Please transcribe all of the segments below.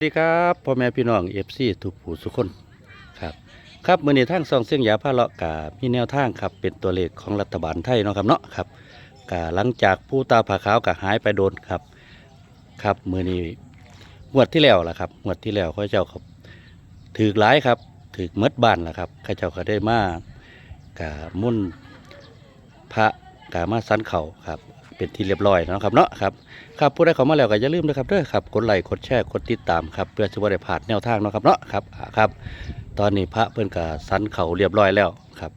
สวัสดีครับพ่อแม่พี่น้องเอฟซีทุกผู้สุคนครับครับมือนี้ทางซองเสียงยาพาเลาะกามีแนวทางครับเป็นตัวเลขของรัฐบาลไทยเนาะครับเนาะครับกาหลังจากผู้ตาผาขาวกาหายไปโดนครับครับมือนี้งวดที่แล้วล่ะครับงวดที่แล้วข้าเจ้าครับถือหลายครับถือมดบ้านล่ะครับข้าเจ้าก็ได้มากามุ่นพระกามาสันเข่าครับ เป็นที่เรียบร้อยนะครับเนาะครับครับผู้ใดเข้ามาแล้วก็อย่าลืมนะครับเด้อครับกดไลค์กดแชร์กดติดตามครับเพื่อจะบ่ได้พลาดแนวทางนะครับเนาะครับอ่าครับ ตอนนี้พระเพิ่นก็สันเขาเรียบร้อยแล้วครับ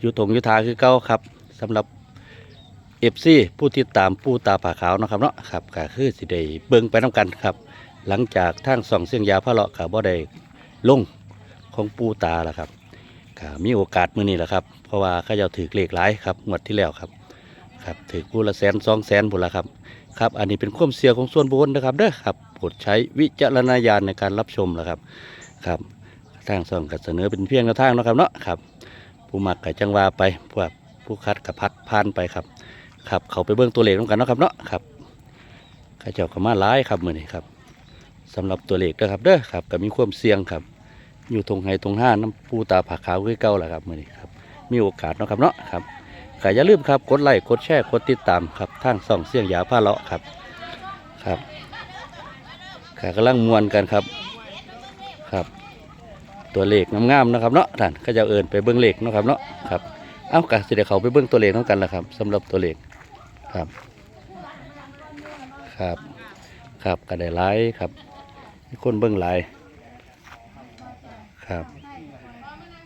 อยู่ตรงอยุทาคือเก่าครับสำหรับเอฟซีผู้ติดตามผู้ตาผาขาวนะครับเนาะครับก็คือสิได้เบิ่งไปน้กันครับ หลังจากทางส่องเสียงยาพระเลาะก็บ่ได้ลงของปูตาแล้วครับก็มีโอกาสมื้อนี้แหละครับ เพราะว่าเขาเจ้าถือเลขหลายครับงวดที่แล้วครับ ครับถือผู้ละแสนสองแสนพุ่นละครับครับ อันนี้เป็นความเสียของส่วนบุคคลนะครับเด้อครับโปรดใช้วิจารณญาณในการรับชมนะครับครับทางส่องก็เสนอเป็นเพียงแนวทางนะครับเนาะครับ ผู้มักกับจังวาไปพวกผู้คัดกับพักพานไปครับครับ เขาไปเบื้องตัวเลขน้กันเนาะครับเนาะครับข้าเจ้าก็มาหลายครับมือนี้ครับสำหรับตัวเลขนะครับเด้อครับก็มีความเสี่ยงครับ อยู่ตรงไห้ตรงห้าน้ำปูตาผาขาวคือเก่าแหละครับมือนี้ครับมีโอกาสเนาะครับเนาะครับ ก็อย่าลืมครับกดไลค์กดแชร์กดติดตามครับทางส่องเสียงยาผ้าเลาะครับครับก็กำลังมวนกันครับครับ ตัวเลขงามๆนะครับเนาะท่านก็จะเอินไปเบิ้องเลขนะครับเนาะครับเอ้ากะสิเดี๋ยวเขาไปเบิ้องตัวเลขน้องกันละครับสำหรับตัวเลขครับครับครับก็ได้หลครับคนเบิ้องหลครับ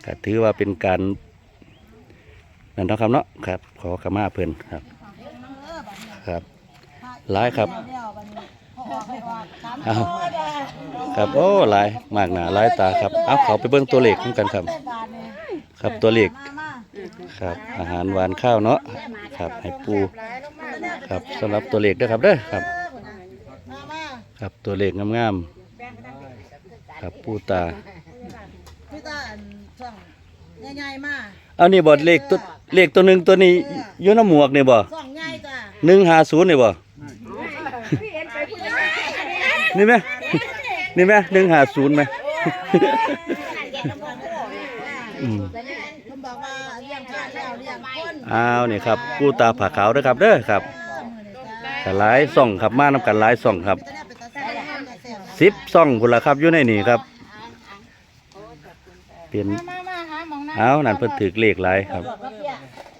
ก็ถือว่าเป็นการ นั่นเนาะครับเนาะครับ ขอขมาเพิ่นครับ ครับหลายครับเอาครับโอ้หลายมากหนาหลายตาครับเอาเขาไปเบิ่งตัวเลขเหมือนกันครับ ครับตัวเลขครับ อาหารหวานข้าวเนาะครับให้ปูครับสำหรับตัวเลขเด้อครับเด้อครับ ครับตัวเลขงามๆครับปูตาพี่ตาอันช่อง ใหญ่ๆมาเอานี่บ่เลขตัวเลขตัวหนึ่งตัวนี้อยู่น้ำหมวกนี่บ่ช่องใหญ่จ้ะหนึ่งห้าศูนย์นี่บ่ นี่ไหมนี่ไหมหนึ่งห้าศูนย์ไหม อืม ผมบอกว่าเลี้ยงพระแล้วเลี้ยงคนอ้าวนี่ครับกูตาผาขาวเด้อครับเด้อครับกันหลายส่องครับมานำกันหลายส่องครับ จะได้ไปตัดสินใจมันก็แซ่บสิบส่องพุ่นละครับอยู่ในนี่ครับ เป็นมา มาหาหมองน้อ้าวนั่นเพิ่นถือเลขหลายครับ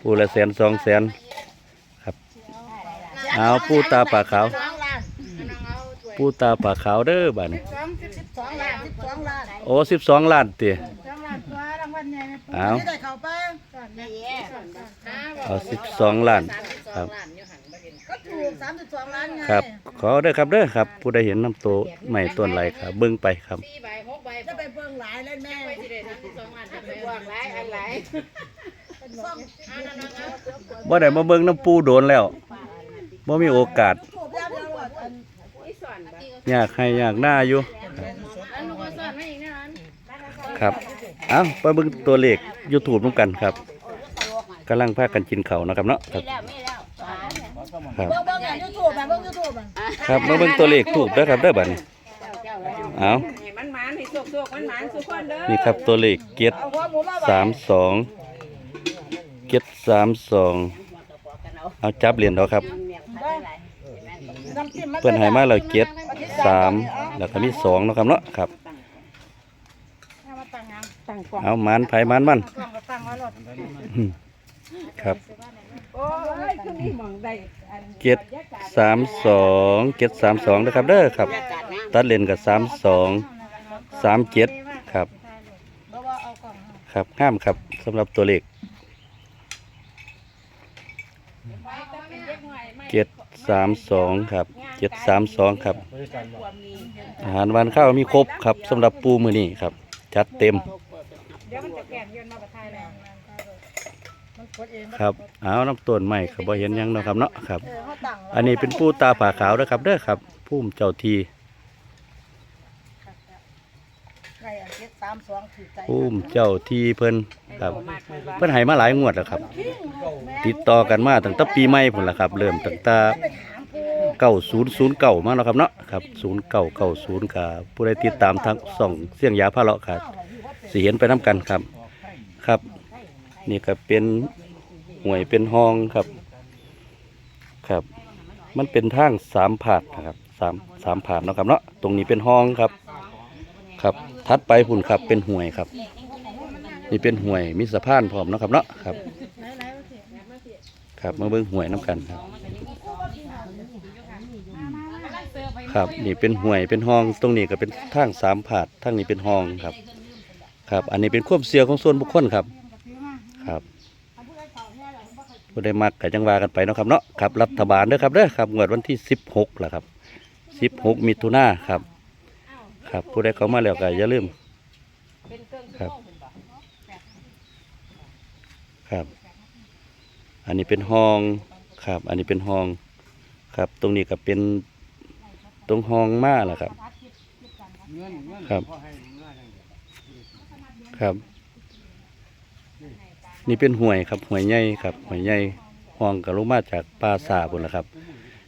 ปูละแสนสองแสนครับอ้าว ปูตาผาขาวสองล้านปูตาผาขาวเด้อบ้านี้สองสิบสองล้านสิบสองล้านโอ้สิบสองล้านเตี๋ยสองล้านตัวรางวัลใหญ่ไหมปู่อ้าวที่ได้เข้าไปเอาสิบสองล้านครับ ก็ถูกสามสิบสองล้านไงครับ ขอเด้อครับเด้อครับ ผู้ใดเห็นน้ำโตใหม่ต้นไรครับ เบิ่งไปครับจะไปเบิ่งหลายเลยแม่ซ่องบ่ได้มาเบิ่งน้ำปูโดนแล้วบ่มีโอกาสถูกแล้วเดียวว่าอันอยากให้อยากหน้าอยู่ครับ เอาไปเบิ่งตัวเลข YouTube นํกันครับกำลังพากันกินข้าวนะครับเนาะครับ ครับเบิ่งเบิ่งอะยูทูบอะเบิ่งยูทูบอะครับมาเบิ่งตัวเลขถูกเด้อครับเด้อบัดนี้เอาให้มันหมานให้สุกๆมันหมานสุกคนเด้อนี่ครับตัวเลขเจ็ดเอาหัวหมูมาสามสองเจ็ดสามสองเอาจับเหรียญเอาครับ น้ำจิ้มมันเพื่อนใหายมาเราเจ็ดสามแล้วก็มีสองเนาะครับเนาะครับ เอามาตั้งงานตั้งกล่องเอามันไผมันมันกล้องก็ตั้งไว้รถอืมครับ เจ็ดสามสองเจ็ดสามสองนะครับเด้อครับ ตัดเลนกับสามสองสามเจ็ดครับ ครับห้ามครับสำหรับตัวเลขเจ็ดสามสองครับเจ็ดสามสองครับ อาหารวันข้าวมีครบครับสำหรับปูมือนี้ครับ จัดเต็มเดี๋ยวมันจะแก่นเยนมากับไทยแล้ว ครับเอาน้ำต้นใหม่ครับบ่เห็นหยังเนาะครับเนาะครับเออเขาตั้งไว้อันนี้เป็นปูตาผาขาวนะครับเด้อครับผู้มเจ้าทีไก่อันเจ็ดสามสองถือใจผู้มเจ้าทีเพิ่นครับ เพิ่นให้มาหลายงวดแล้วครับ ติดต่อกันมาตั้งแต่ปีใหม่พุ่นละครับ เริ่มตั้งแต่ไปถามปูเก้าศูนย์ศูนย์เก้ามาเนาะครับเนาะครับศูนย์เก้าเก้าศูนย์กับผู้ใดติดตามทางส่องเสียงยาพาเลาะครับสิเห็นไปน้กันครับ ครับ นี่ก็เป็น ห่วยเป็นห้องครับ ครับ มันเป็นทางสามผาดนะครับสามสามผาดเนาะครับเนาะตรงนี้เป็นห้องครับ ครับทัดไปพุ่นครับเป็นห่วยครับ นี่เป็นห่วยมีสะพานพร้อมเนาะครับเนาะครับ ครับมาเบิ่งห่วยน้ำกันครับ ครับนี่เป็นห่วยเป็นห้องตรงนี้ก็เป็นทางสามผาดทางนี้เป็นห้องครับ ครับ อันนี้เป็นความเสียของส่วนบุคคลครับ ครับ ผู้ใดมักก็จังว่ากันไปเนาะครับเนาะครับรัฐบาลเด้อครับเด้อครับงวดวันที่สิบหกแหละครับสิบหกมิถุนาครับ ครับผู้ใดเข้ามาแล้วก็อย่าลืมเลื่อมครับ ครับ อันนี้เป็นห้องครับ อันนี้เป็นห้องครับ ตรงนี้ก็เป็นตรงห้องมาแหละครับ ครับ ครับ นี่เป็นห่วยครับห่วยใหญ่ครับห่วยใหญ่ห้องกับลงมาจากปราสาทบนละครับ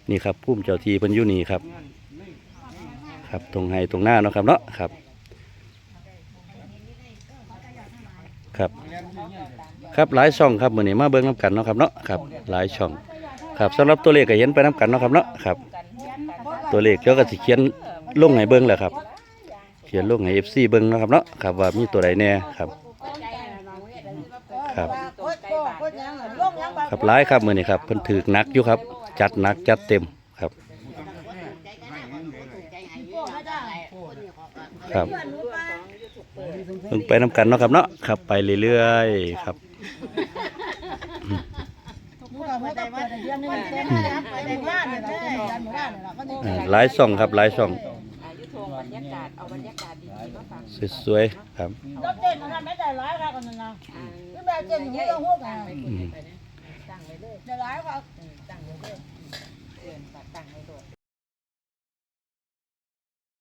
นี่ครับพุ่มเจ้าทีเพิ่นอยู่นี่ครับ ครับตรงไห้ตรงหน้าเนาะครับเนาะครับ ครับ ครับหลายช่องครับมื้อนี้มาเบิ่งน้ำกันเนาะครับเนาะครับ หลายช่อง ครับสำหรับตัวเลขก็เห็นไปน้ำกันเนาะครับเนาะครับ ตัวเลขเดี๋ยวก็สิเขียนลงให้เบิ่งแหละครับ เขียนลงให้ FC เบิ่งเนาะครับเนาะครับว่ามีตัวใดแน่ครับ ครับ ครับหลายครับมื้อนี้ครับเพิ่นถือหนักอยู่ครับ จัดหนักจัดเต็มครับ ครับเพิ่งไปน้ำกันเนาะครับเนาะครับ ไปเรื่อยๆครับอ่าหลายช่องครับหลายช่องอายุทง บรรยากาศเอาบรรยากาศดีๆมาฝากสวยครับรถเต้นมันไม่ได้ร้ายค่ะกันนะไม่แด้เจต้นไม่ต้องห่วงกันตั้งไว้เลยได้ร้ายค่ะตั้งไว้เลยเตือนตั้งไว้ด้